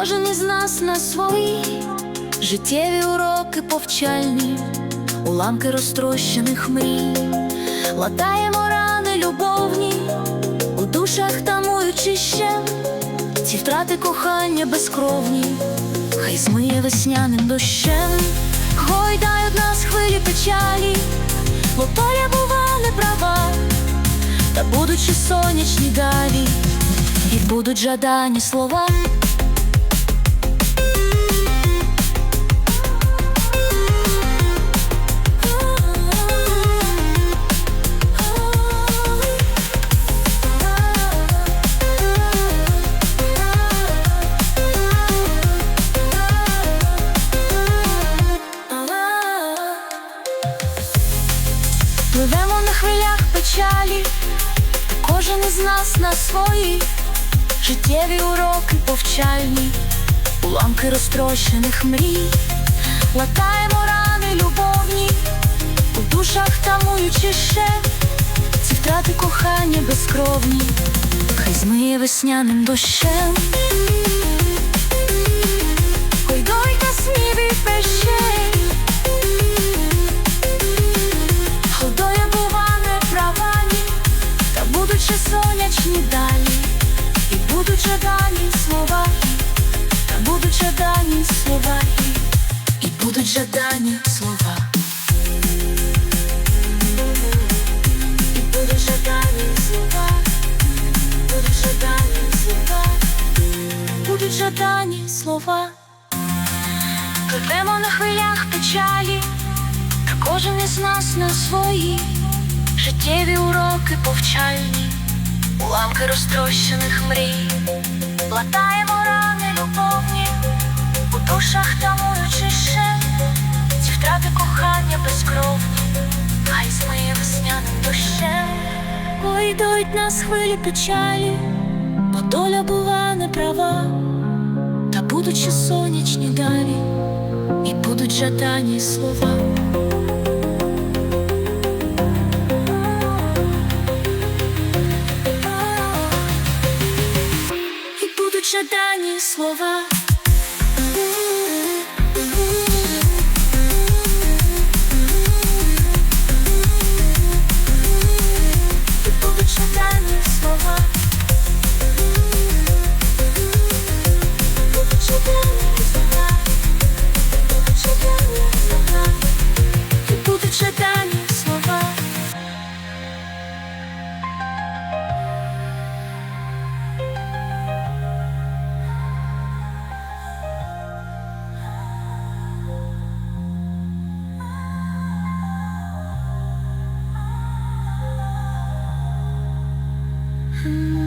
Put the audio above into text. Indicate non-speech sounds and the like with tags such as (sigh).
Кожен із нас на свої життєві уроки повчальні, уламки розтрощених мрій, латаємо рани любовні, у душах тамуючи ще. Ці втрати кохання безкровні, хай змиє весняним дощем, гойдають нас хвилі печалі, бо поля бува не права, та будучи сонячні далі, і будуть жадані слова. Пливемо на хвилях печалі, кожен із нас на свої життєві уроки повчальні, уламки розтрощених мрій, латаємо рани любовні, у душах тамуючи ще ці втрати кохання безкровні, хай змиє весняним дощем. Ой, дойка будуть жадані слова, будуть жадані слова, і будуть жадані слова. І будуть жадані слова, будуть жадані слова, будуть жадані слова. Пливемо на хвилях печалі. Та кожен із нас на свої життєві уроки повчальні, уламки розтрощених мрій, латаємо рани любовні, у душах тамуючи ще. Ці втрати кохання безкровні, хай змиє весняним дощем, Ой, йдуть нас хвилі печалі, бо доля була не права, та будучи сонячні далі, і будуть жадані слова. І слова. Mm-hmm. (laughs)